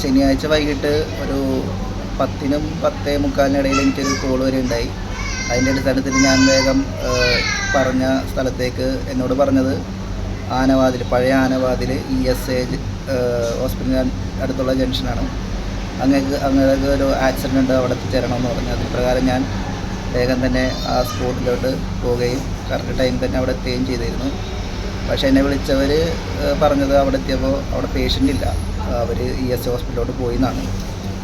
ശനിയാഴ്ച വൈകിട്ട് ഒരു പത്തിനും പത്തേ മുക്കാലിനിടയിൽ എനിക്കൊരു കോൾ വരെ ഉണ്ടായി അതിന്റെ അടിസ്ഥാനത്തിൽ ഞാൻ വേഗം പറഞ്ഞ സ്ഥലത്തേക്ക് എന്നോട് പറഞ്ഞത് ആനവാതിൽ പഴയ ആനവാതിൽ ഇ എസ് എ ഹോസ്പിറ്റലിന് അടുത്തുള്ള ജംഗ്ഷനാണ്. അങ്ങേക്ക് അങ്ങേക്ക് ഒരു ആക്സിഡന്റ് ഉണ്ട് അവിടെ എത്തിച്ചേരണമെന്ന് പറഞ്ഞു. അതിന് പ്രകാരം ഞാൻ വേഗം തന്നെ ആ സ്പോട്ടിലോട്ട് പോവുകയും കറക്റ്റ് ടൈം തന്നെ അവിടെ എത്തുകയും ചെയ്തിരുന്നു. പക്ഷേ എന്നെ വിളിച്ചവർ പറഞ്ഞത് അവിടെ എത്തിയപ്പോൾ അവിടെ പേഷ്യന്റ് ഇല്ല. അവർ ഇ എസ് ഹോസ്പിറ്റലിലോട്ട് പോയി എന്നാണ്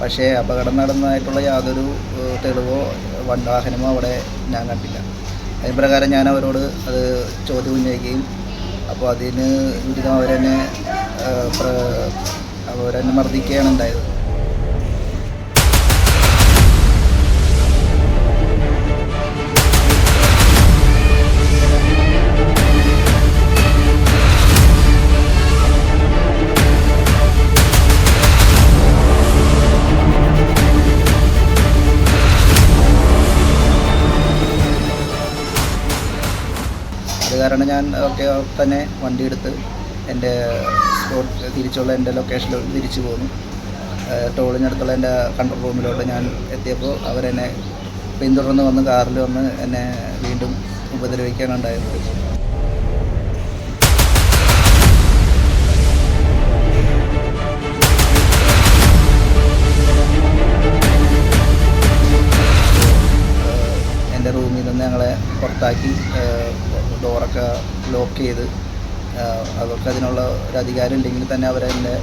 പക്ഷേ അപകടം നടന്നതായിട്ടുള്ള യാതൊരു തെളിവോ വണ്ടാഹനമോ അവിടെ ഞാൻ കണ്ടില്ല. അതിന് പ്രകാരം ഞാൻ അവരോട് അത് ചോദ്യം ഉന്നയിക്കുകയും അപ്പോൾ അതിന് വിരുദ്ധം അവരെന്നെ അവരെന്നെ മർദ്ദിക്കുകയാണ് ഉണ്ടായത്. അത് കാരണം ഞാൻ ഒക്കെ തന്നെ വണ്ടി എടുത്ത് എന്റെ സ്പോട്ട് തിരിച്ചുള്ള എന്റെ ലൊക്കേഷനിലോട്ട് തിരിച്ചു പോന്നു. ടോളിനടുത്തുള്ള എന്റെ കൺട്രോൾ റൂമിലോട്ട് ഞാൻ എത്തിയപ്പോൾ അവരെന്നെ പിന്തുടർന്ന് വന്ന് കാറിൽ വന്ന് എന്നെ വീണ്ടും ഏഹ് എന്റെ റൂമിൽ നിന്ന് ഞങ്ങളെ പുറത്താക്കി. ഡോറൊക്കെ ലോക്ക് ചെയ്ത് അവർക്ക് അതിനുള്ള ഒരു അധികാരം ഇല്ലെങ്കിൽ തന്നെ അവരതിന്റെ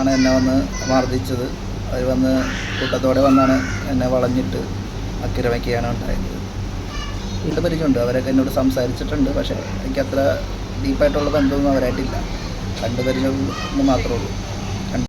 ആണ് എന്നെ വന്ന് മർദ്ദിച്ചത്. അവർ വന്ന് കൂട്ടത്തോടെ വന്നാണ് എന്നെ വളഞ്ഞിട്ട് അക്രമിക്കുകയാണ് ഉണ്ടായത് വീട്ടിൽ പരിചയമുണ്ട്. അവരൊക്കെ എന്നോട് സംസാരിച്ചിട്ടുണ്ട്. പക്ഷേ എനിക്ക് അത്ര ഡീപ്പായിട്ടുള്ള ബന്ധമൊന്നും അവരായിട്ടില്ല. കണ്ടു പരിചയം മാത്രമേ ഉള്ളൂ.